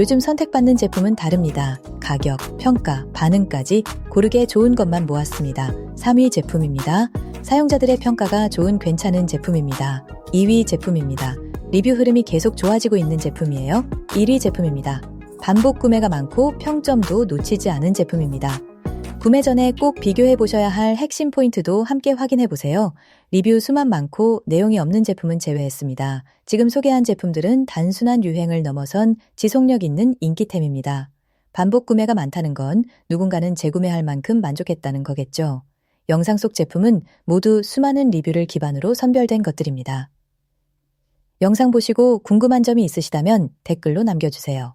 요즘 선택받는 제품은 다릅니다. 가격, 평가, 반응까지 고르게 좋은 것만 모았습니다. 3위 제품입니다. 사용자들의 평가가 좋은 괜찮은 제품입니다. 2위 제품입니다. 리뷰 흐름이 계속 좋아지고 있는 제품이에요. 1위 제품입니다. 반복 구매가 많고 평점도 놓치지 않은 제품입니다. 구매 전에 꼭 비교해 보셔야 할 핵심 포인트도 함께 확인해 보세요. 리뷰 수만 많고 내용이 없는 제품은 제외했습니다. 지금 소개한 제품들은 단순한 유행을 넘어선 지속력 있는 인기템입니다. 반복 구매가 많다는 건 누군가는 재구매할 만큼 만족했다는 거겠죠. 영상 속 제품은 모두 수많은 리뷰를 기반으로 선별된 것들입니다. 영상 보시고 궁금한 점이 있으시다면 댓글로 남겨주세요.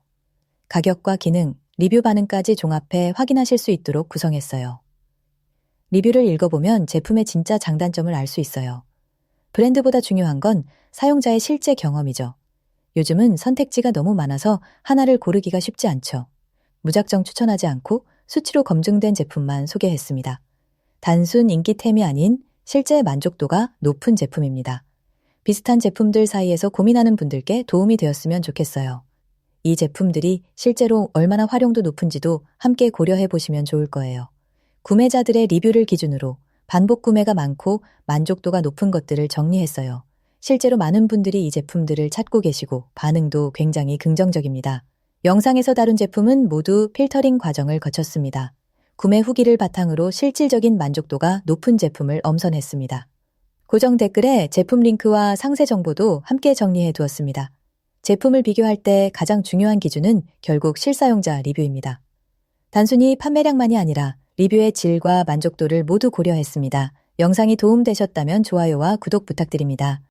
가격과 기능, 리뷰 반응까지 종합해 확인하실 수 있도록 구성했어요. 리뷰를 읽어보면 제품의 진짜 장단점을 알 수 있어요. 브랜드보다 중요한 건 사용자의 실제 경험이죠. 요즘은 선택지가 너무 많아서 하나를 고르기가 쉽지 않죠. 무작정 추천하지 않고 수치로 검증된 제품만 소개했습니다. 단순 인기템이 아닌 실제 만족도가 높은 제품입니다. 비슷한 제품들 사이에서 고민하는 분들께 도움이 되었으면 좋겠어요. 이 제품들이 실제로 얼마나 활용도 높은지도 함께 고려해 보시면 좋을 거예요. 구매자들의 리뷰를 기준으로 반복 구매가 많고 만족도가 높은 것들을 정리했어요. 실제로 많은 분들이 이 제품들을 찾고 계시고 반응도 굉장히 긍정적입니다. 영상에서 다룬 제품은 모두 필터링 과정을 거쳤습니다. 구매 후기를 바탕으로 실질적인 만족도가 높은 제품을 엄선했습니다. 고정 댓글에 제품 링크와 상세 정보도 함께 정리해 두었습니다. 제품을 비교할 때 가장 중요한 기준은 결국 실사용자 리뷰입니다. 단순히 판매량만이 아니라 리뷰의 질과 만족도를 모두 고려했습니다. 영상이 도움되셨다면 좋아요와 구독 부탁드립니다.